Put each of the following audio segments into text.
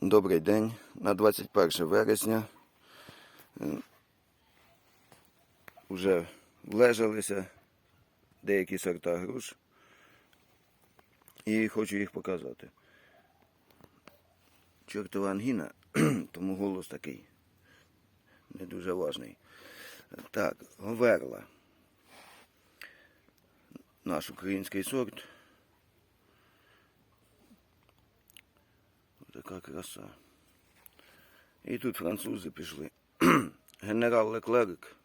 Добрий день. На 21 вересня вже влежалися деякі сорта груш і хочу їх показати. Чортова ангіна, тому голос такий не дуже важний. Так, Говерла. Наш український сорт. Така краса. І тут французи пішли. Генерал Леклерик,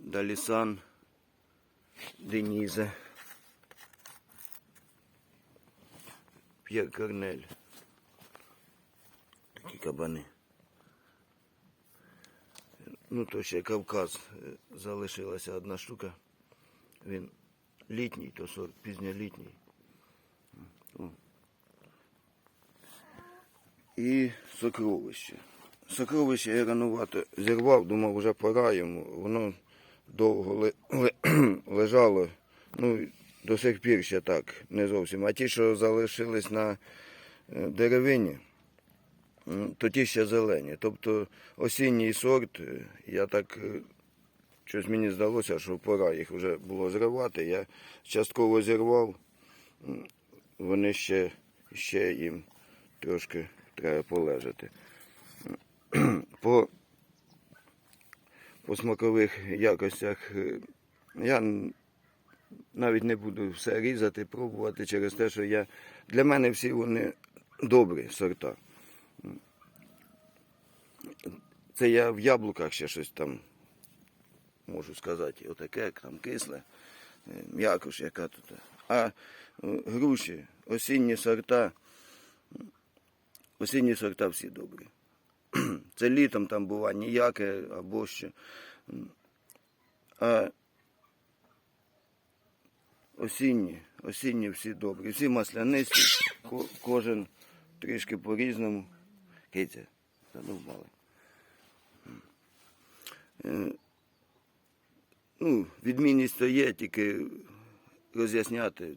Далісан, Денізе, П'єр Корнель. Такі кабани. Ну, то ще Кавказ е, залишилася одна штука. Він літній, то сорт пізньолітній. І сокровище. Сокровище я ранувато зірвав, думав, вже пора йому. Воно довго лежало. Ну, до сих пір ще так, не зовсім. А ті, що залишились на е, деревині, то ті ще зелені. Тобто осінній сорт, е, я так е, щось мені здалося, що пора їх вже було зривати. Я частково зірвав, вони ще, ще їм трошки треба полежати. По, по смакових якостях е, я навіть не буду все різати, пробувати через те, що я, для мене всі вони добрі сорта. Це я в яблуках ще щось там можу сказати, отаке, там кисле, е, м'якош, яка тут. А е, груші, осінні сорта, осінні сорта всі добрі. Це літом там буває ніяке або ще. А осінні, осінні всі добрі. Всі маслянисті, ко- кожен трішки по-різному. Киця, задовбали. Е, Ну, відмінність то є, тільки роз'ясняти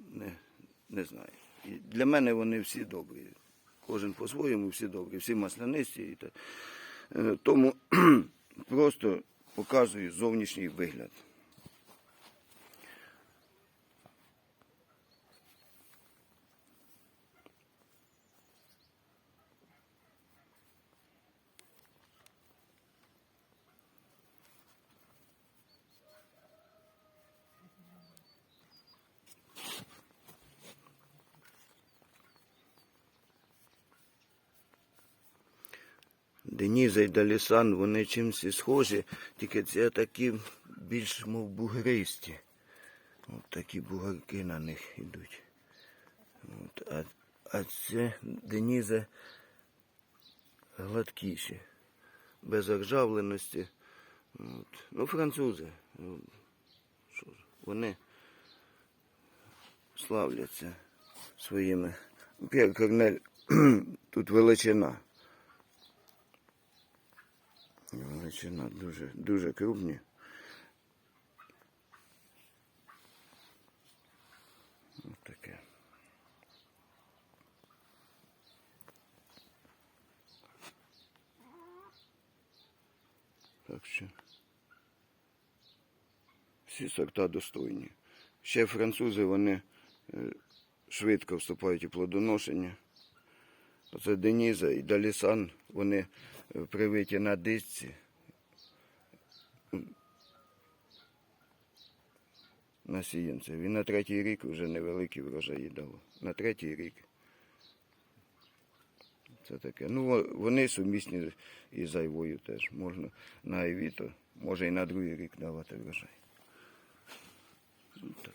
не, не знаю. І для мене вони всі добрі. Кожен по-своєму, всі добрі, всі маслянисті. Е, Тому просто показую зовнішній вигляд. Деніза і Далісан, вони чимось схожі, тільки це такі більш мов бугристі. От такі бугарки на них йдуть. От, а, а це Деніза гладкіші, без ржавленості. От. Ну, французи. Що ж, вони славляться своїми. П'єр Корнель тут величина. Величина дуже, дуже крупні. Ось таке. Так що всі сорта достойні. Ще французи вони е, швидко вступають у плодоношення. Оце Деніза і Далісан, вони е, привиті на дисці. На сіянців. І на третій рік вже невеликі врожаї дало. На третій рік. Це таке. Ну, вони сумісні із зайвою теж. Можна на айві, може і на другий рік давати врожай. Ну, так.